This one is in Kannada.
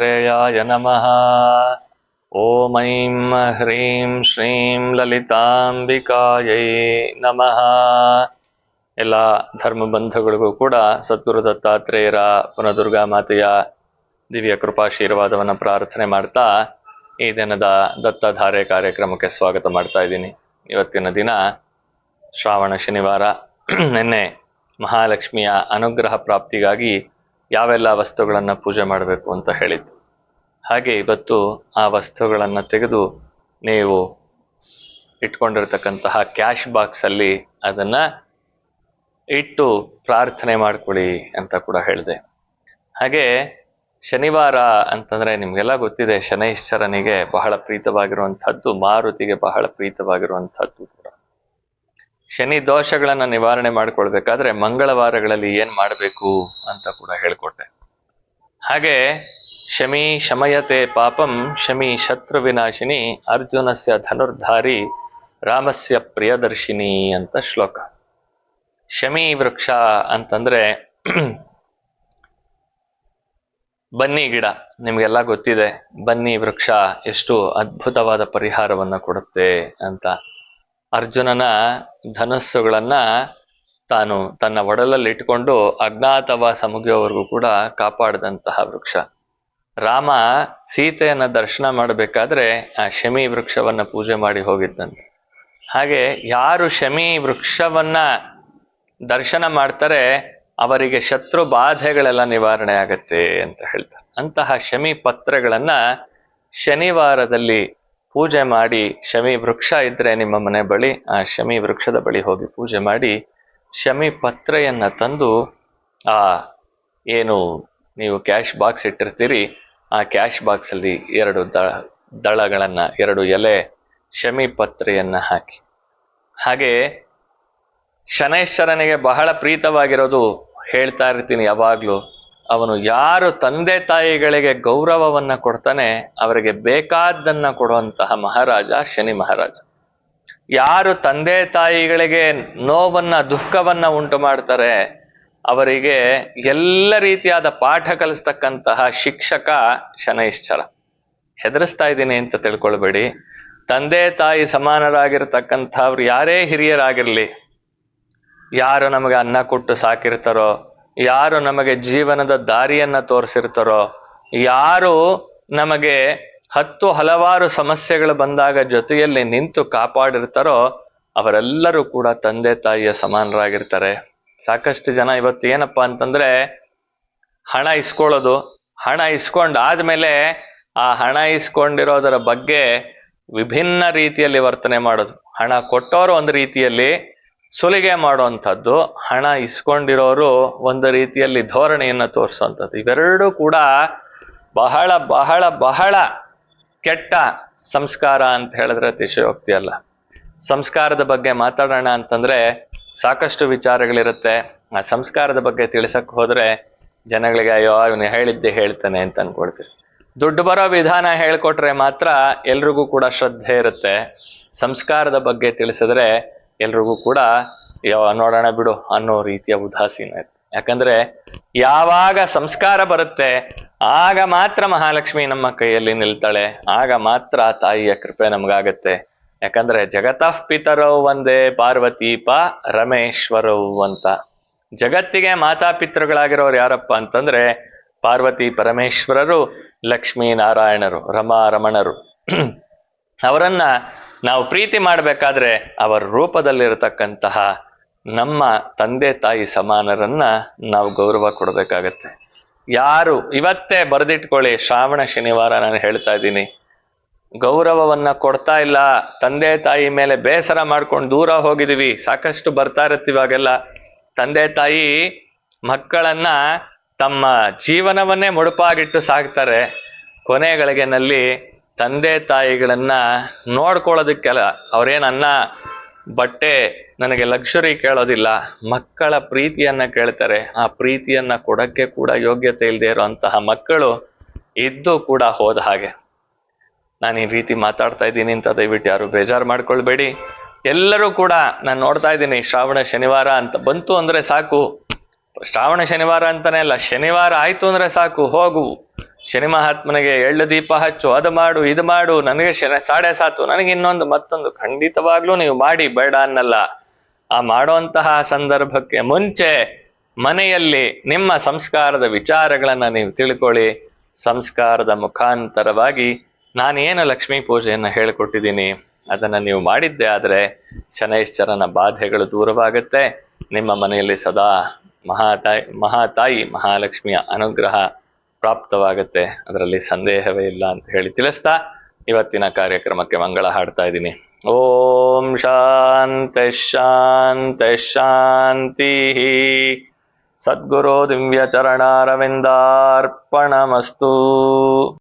ದತ್ತಾತ್ರೇಯಾಯ ನಮಃ. ಓಂ ಐಂ ಹ್ರೀಂ ಶ್ರೀಂ ಲಲಿತಾಂಬಿಕಾಯೈ ನಮಃ ಎಲ್ಲ ಧರ್ಮ ಬಂಧುಗಳಿಗೂ ಕೂಡ ಸದ್ಗುರು ದತ್ತಾತ್ರೇಯರ ಪುನದುರ್ಗಾ ಮಾತೆಯ ದಿವ್ಯ ಕೃಪಾಶೀರ್ವಾದವನ್ನು ಪ್ರಾರ್ಥನೆ ಮಾಡ್ತಾ ಈ ದಿನದ ದತ್ತಧಾರೆ ಕಾರ್ಯಕ್ರಮಕ್ಕೆ ಸ್ವಾಗತ ಮಾಡ್ತಾ ಇದ್ದೀನಿ. ಇವತ್ತಿನ ದಿನ ಶ್ರಾವಣ ಶನಿವಾರ. ನಿನ್ನೆ ಮಹಾಲಕ್ಷ್ಮಿಯ ಅನುಗ್ರಹ ಪ್ರಾಪ್ತಿಗಾಗಿ ಯಾವೆಲ್ಲ ವಸ್ತುಗಳನ್ನು ಪೂಜೆ ಮಾಡಬೇಕು ಅಂತ ಹೇಳಿದ್ದು. ಹಾಗೆ ಇವತ್ತು ಆ ವಸ್ತುಗಳನ್ನು ತೆಗೆದು ನೀವು ಇಟ್ಕೊಂಡಿರ್ತಕ್ಕಂತಹ ಕ್ಯಾಶ್ ಬಾಕ್ಸಲ್ಲಿ ಅದನ್ನ ಇಟ್ಟು ಪ್ರಾರ್ಥನೆ ಮಾಡ್ಕೊಳ್ಳಿ ಅಂತ ಕೂಡ ಹೇಳಿದೆ. ಹಾಗೆ ಶನಿವಾರ ಅಂತಂದ್ರೆ ನಿಮ್ಗೆಲ್ಲ ಗೊತ್ತಿದೆ ಶನೈಶ್ವರನಿಗೆ ಬಹಳ ಪ್ರೀತವಾಗಿರುವಂಥದ್ದು, ಮಾರುತಿಗೆ ಬಹಳ ಪ್ರೀತವಾಗಿರುವಂಥದ್ದು ಕೂಡ. ಶನಿ ದೋಷಗಳನ್ನ ನಿವಾರಣೆ ಮಾಡ್ಕೊಳ್ಬೇಕಾದ್ರೆ ಮಂಗಳವಾರಗಳಲ್ಲಿ ಏನ್ ಮಾಡಬೇಕು ಅಂತ ಕೂಡ ಹೇಳ್ಕೊಟ್ಟೆ. ಹಾಗೆ ಶಮಿ ಶಮಯತೆ ಪಾಪಂ, ಶಮಿ ಶತ್ರುವಿನಾಶಿನಿ ಅರ್ಜುನಸ್ಯ ಧನುರ್ಧಾರಿ, ರಾಮಸ್ಯ ಪ್ರಿಯದರ್ಶಿನಿ ಅಂತ ಶ್ಲೋಕ. ಶಮಿ ವೃಕ್ಷ ಅಂತಂದ್ರೆ ಬನ್ನಿ ಗಿಡ, ನಿಮ್ಗೆಲ್ಲ ಗೊತ್ತಿದೆ. ಬನ್ನಿ ವೃಕ್ಷ ಎಷ್ಟು ಅದ್ಭುತವಾದ ಪರಿಹಾರವನ್ನ ಕೊಡುತ್ತೆ ಅಂತ. ಅರ್ಜುನನ ಧನಸ್ಸುಗಳನ್ನ ತಾನು ತನ್ನ ಒಡಲಲ್ಲಿ ಇಟ್ಕೊಂಡು ಅಜ್ಞಾತವಾಸ ಮುಗಿಯೋವರೆಗೂ ಕೂಡ ಕಾಪಾಡಿದಂತಹ ವೃಕ್ಷ. ರಾಮ ಸೀತೆಯನ್ನ ದರ್ಶನ ಮಾಡಬೇಕಾದ್ರೆ ಆ ಶಮಿ ವೃಕ್ಷವನ್ನ ಪೂಜೆ ಮಾಡಿ ಹೋಗಿದ್ದಂತೆ. ಹಾಗೆ ಯಾರು ಶಮಿ ವೃಕ್ಷವನ್ನ ದರ್ಶನ ಮಾಡ್ತಾರೆ, ಅವರಿಗೆ ಶತ್ರು ಬಾಧೆಗಳೆಲ್ಲ ನಿವಾರಣೆ ಆಗತ್ತೆ ಅಂತ ಹೇಳ್ತಾರೆ. ಅಂತಹ ಶಮಿ ಪತ್ರಗಳನ್ನ ಶನಿವಾರದಲ್ಲಿ ಪೂಜೆ ಮಾಡಿ, ಶಮಿ ವೃಕ್ಷ ಇದ್ರೆ ನಿಮ್ಮ ಮನೆ ಬಳಿ, ಆ ಶಮಿ ವೃಕ್ಷದ ಬಳಿ ಹೋಗಿ ಪೂಜೆ ಮಾಡಿ, ಶಮಿ ಪತ್ರೆಯನ್ನ ತಂದು, ಆ, ಏನು ನೀವು ಕ್ಯಾಶ್ ಬಾಕ್ಸ್ ಇಟ್ಟಿರ್ತೀರಿ, ಆ ಕ್ಯಾಶ್ ಬಾಕ್ಸ್ ಅಲ್ಲಿ ಎರಡು ದ, ದಳಗಳನ್ನು, ಎರಡು ಎಲೆ ಶಮಿ ಪತ್ರೆಯನ್ನು ಹಾಕಿ. ಹಾಗೆ ಶನೈಶ್ವರನಿಗೆ ಬಹಳ ಪ್ರೀತವಾಗಿರೋದು ಹೇಳ್ತಾ ಇರ್ತೀನಿ ಯಾವಾಗಲೂ. ಅವನು ಯಾರು ತಂದೆ ತಾಯಿಗಳಿಗೆ ಗೌರವವನ್ನ ಕೊಡ್ತಾನೆ, ಅವರಿಗೆ ಬೇಕಾದ್ದನ್ನು ಕೊಡುವಂತಹ ಮಹಾರಾಜ ಶನಿ ಮಹಾರಾಜ. ಯಾರು ತಂದೆ ತಾಯಿಗಳಿಗೆ ನೋವನ್ನ, ದುಃಖವನ್ನ ಉಂಟು ಮಾಡ್ತಾರೆ ಅವರಿಗೆ ಎಲ್ಲ ರೀತಿಯಾದ ಪಾಠ ಕಲಿಸ್ತಕ್ಕಂತಹ ಶಿಕ್ಷಕ ಶನೈಶ್ಚರ. ಹೆದರಿಸ್ತಾ ಇದ್ದೀನಿ ಅಂತ ತಿಳ್ಕೊಳ್ಬೇಡಿ. ತಂದೆ, ತಾಯಿ ಸಮಾನರಾಗಿರ್ತಕ್ಕಂಥವ್ರು ಯಾರೇ ಹಿರಿಯರಾಗಿರಲಿ, ಯಾರು ನಮಗೆ ಅನ್ನ ಕೊಟ್ಟು ಸಾಕಿರ್ತಾರೋ, ಯಾರು ನಮಗೆ ಜೀವನದ ದಾರಿಯನ್ನ ತೋರಿಸಿರ್ತಾರೋ, ಯಾರು ನಮಗೆ ಹತ್ತು ಹಲವಾರು ಸಮಸ್ಯೆಗಳು ಬಂದಾಗ ಜೊತೆಯಲ್ಲಿ ನಿಂತು ಕಾಪಾಡಿರ್ತಾರೋ, ಅವರೆಲ್ಲರೂ ಕೂಡ ತಂದೆ, ತಾಯಿಯ ಸಮಾನರಾಗಿರ್ತಾರೆ. ಸಾಕಷ್ಟು ಜನ ಇವತ್ತು ಏನಪ್ಪಾ ಅಂತಂದ್ರೆ ಹಣ ಇಸ್ಕೊಳ್ಳೋದು. ಹಣ ಇಸ್ಕೊಂಡಾದ್ಮೇಲೆ ಆ ಹಣ ಇಸ್ಕೊಂಡಿರೋದರ ಬಗ್ಗೆ ವಿಭಿನ್ನ ರೀತಿಯಲ್ಲಿ ವರ್ತನೆ ಮಾಡೋದು. ಹಣ ಕೊಟ್ಟವರು ಒಂದು ರೀತಿಯಲ್ಲಿ ಸುಲಿಗೆ ಮಾಡುವಂಥದ್ದು. ಹಣ ಇಸ್ಕೊಂಡಿರೋರು ಒಂದು ರೀತಿಯಲ್ಲಿ ಧೋರಣೆಯನ್ನು ತೋರಿಸುವಂಥದ್ದು. ಇವೆರಡೂ ಕೂಡ ಬಹಳ ಬಹಳ ಬಹಳ ಕೆಟ್ಟ ಸಂಸ್ಕಾರ ಅಂತ ಹೇಳಿದ್ರೆ ಅತಿಶಯೋಕ್ತಿ ಅಲ್ಲ. ಸಂಸ್ಕಾರದ ಬಗ್ಗೆ ಮಾತಾಡೋಣ ಅಂತಂದ್ರೆ ಸಾಕಷ್ಟು ವಿಚಾರಗಳಿರುತ್ತೆ. ಆ ಸಂಸ್ಕಾರದ ಬಗ್ಗೆ ತಿಳಿಸಕ್ಕೆ ಹೋದ್ರೆ ಜನಗಳಿಗೆ, ಅಯ್ಯೋ, ಇವನು ಹೇಳಿದ್ದೆ ಹೇಳ್ತಾನೆ ಅಂತ ಅನ್ಕೊಳ್ತೀರಿ ದುಡ್ಡು ಬರೋ ವಿಧಾನ ಹೇಳ್ಕೊಟ್ರೆ ಮಾತ್ರ ಎಲ್ರಿಗೂ ಕೂಡ ಶ್ರದ್ಧೆ ಇರುತ್ತೆ. ಸಂಸ್ಕಾರದ ಬಗ್ಗೆ ತಿಳಿಸಿದ್ರೆ ಎಲ್ರಿಗೂ ಕೂಡ ನೋಡೋಣ ಬಿಡು ಅನ್ನೋ ರೀತಿಯ ಉದಾಸೀನ ಇರುತ್ತೆ. ಯಾಕಂದ್ರೆ, ಯಾವಾಗ ಸಂಸ್ಕಾರ ಬರುತ್ತೆ, ಆಗ ಮಾತ್ರ ಮಹಾಲಕ್ಷ್ಮಿ ನಮ್ಮ ಕೈಯಲ್ಲಿ ನಿಲ್ತಾಳೆ. ಆಗ ಮಾತ್ರ ತಾಯಿಯ ಕೃಪೆ ನಮ್ಗಾಗತ್ತೆ. ಯಾಕಂದ್ರೆ ಜಗತಃ ಪಿತರೌ ಒಂದೇ ಪಾರ್ವತೀಪ ಪ ರಮೇಶ್ವರವು ಅಂತ. ಜಗತ್ತಿಗೆ ಮಾತಾಪಿತೃಗಳಾಗಿರೋರು ಯಾರಪ್ಪ ಅಂತಂದ್ರೆ ಪಾರ್ವತಿ ಪರಮೇಶ್ವರರು ಲಕ್ಷ್ಮೀ ನಾರಾಯಣರು, ರಮಾ ರಮಣರು. ಅವರನ್ನ ನಾವು ಪ್ರೀತಿ ಮಾಡಬೇಕಾದ್ರೆ ಅವರ ರೂಪದಲ್ಲಿರತಕ್ಕಂತಹ ನಮ್ಮ ತಂದೆ ತಾಯಿ ಸಮಾನರನ್ನ ನಾವು ಗೌರವ ಕೊಡಬೇಕಾಗತ್ತೆ. ಯಾರು ಇವತ್ತೇ ಬರೆದಿಟ್ಕೊಳ್ಳಿ ಶ್ರಾವಣ ಶನಿವಾರ ನಾನು ಹೇಳ್ತಾ ಇದ್ದೀನಿ. ಗೌರವವನ್ನ ಕೊಡ್ತಾ ಇಲ್ಲ, ತಂದೆ ತಾಯಿ ಮೇಲೆ ಬೇಸರ ಮಾಡ್ಕೊಂಡು ದೂರ ಹೋಗಿದೀವಿ, ಸಾಕಷ್ಟು ಬರ್ತಾ ಇರತ್ತಿವಾಗೆಲ್ಲ ತಂದೆ ತಾಯಿ ಮಕ್ಕಳನ್ನ ತಮ್ಮ ಜೀವನವನ್ನೇ ಮುಡುಪಾಗಿಟ್ಟು ಸಾಕ್ತಾರೆ. ಕೊನೆಗಳಿಗೆನಲ್ಲಿ ತಂದೆ ತಾಯಿಗಳನ್ನ ನೋಡ್ಕೊಳ್ಳೋದಕ್ಕೆಲ್ಲ ಅವ್ರೇನನ್ನ ಬಟ್ಟೆ ನನಗೆ ಲಕ್ಷುರಿ ಕೇಳೋದಿಲ್ಲ, ಮಕ್ಕಳ ಪ್ರೀತಿಯನ್ನ ಕೇಳ್ತಾರೆ. ಆ ಪ್ರೀತಿಯನ್ನ ಕೊಡಕ್ಕೆ ಕೂಡ ಯೋಗ್ಯತೆ ಇಲ್ಲದೆ ಇರುವಂತಹ ಮಕ್ಕಳು ಇದ್ದು ಕೂಡ ಹೋದ ಹಾಗೆ. ನಾನು ಈ ರೀತಿ ಮಾತಾಡ್ತಾ ಇದ್ದೀನಿ ಅಂತ ದಯವಿಟ್ಟು ಯಾರು ಬೇಜಾರು ಮಾಡ್ಕೊಳ್ಬೇಡಿ. ಎಲ್ಲರೂ ಕೂಡ ನಾನು ನೋಡ್ತಾ ಇದ್ದೀನಿ ಶ್ರಾವಣ, ಶನಿವಾರ ಅಂತ. ಬಂತು ಅಂದರೆ ಸಾಕು. ಶ್ರಾವಣ, ಶನಿವಾರ ಅಂತಾನೆ ಅಲ್ಲ, ಶನಿವಾರ ಆಯಿತು ಅಂದರೆ ಸಾಕು. ಹೋಗು. ಶನಿ ಮಹಾತ್ಮನಿಗೆ ಎಳ್ಳು ದೀಪ ಹಚ್ಚು, ಅದು ಮಾಡು, ಇದು ಮಾಡು. ನನಗೆ ಶನ, ಸಾಡೆ ಸಾತು. ನನಗೆ ಇನ್ನೊಂದು ಮತ್ತೊಂದು ಖಂಡಿತವಾಗ್ಲೂ ನೀವು ಮಾಡಿ, ಬೇಡ ಅನ್ನಲ್ಲ. ಆ ಮಾಡುವಂತಹ ಸಂದರ್ಭಕ್ಕೆ ಮುಂಚೆ ಮನೆಯಲ್ಲಿ ನಿಮ್ಮ ಸಂಸ್ಕಾರದ ವಿಚಾರಗಳನ್ನು ನೀವು ತಿಳ್ಕೊಳ್ಳಿ. ಸಂಸ್ಕಾರದ ಮುಖಾಂತರವಾಗಿ ನಾನೇನು ಲಕ್ಷ್ಮೀ ಪೂಜೆಯನ್ನು ಹೇಳಿಕೊಟ್ಟಿದ್ದೀನಿ, ಅದನ್ನು ನೀವು ಮಾಡಿದ್ದೆ ಆದರೆ ಶನೈಶ್ಚರನ ಬಾಧೆಗಳು ದೂರವಾಗುತ್ತೆ. ನಿಮ್ಮ ಮನೆಯಲ್ಲಿ ಸದಾ ಮಹಾತಾಯಿ ಮಹಾತಾಯಿ ಮಹಾಲಕ್ಷ್ಮಿಯ ಅನುಗ್ರಹ ಪ್ರಾಪ್ತವಾಗುತ್ತೆ. ಅದರಲ್ಲಿ ಸಂದೇಹವೇ ಇಲ್ಲ ಅಂತ ಹೇಳಿ ತಿಳಿಸ್ತಾ ಇವತ್ತಿನ ಕಾರ್ಯಕ್ರಮಕ್ಕೆ ಮಂಗಳ ಹಾಡ್ತಾ ಇದ್ದೀನಿ. ಓಂ ಶಾಂತೆ ಶಾಂತೆ ಶಾಂತಿ. ಸದ್ಗುರು ದಿವ್ಯ ಚರಣಾರವಿಂದಾರ್ಪಣಮಸ್ತು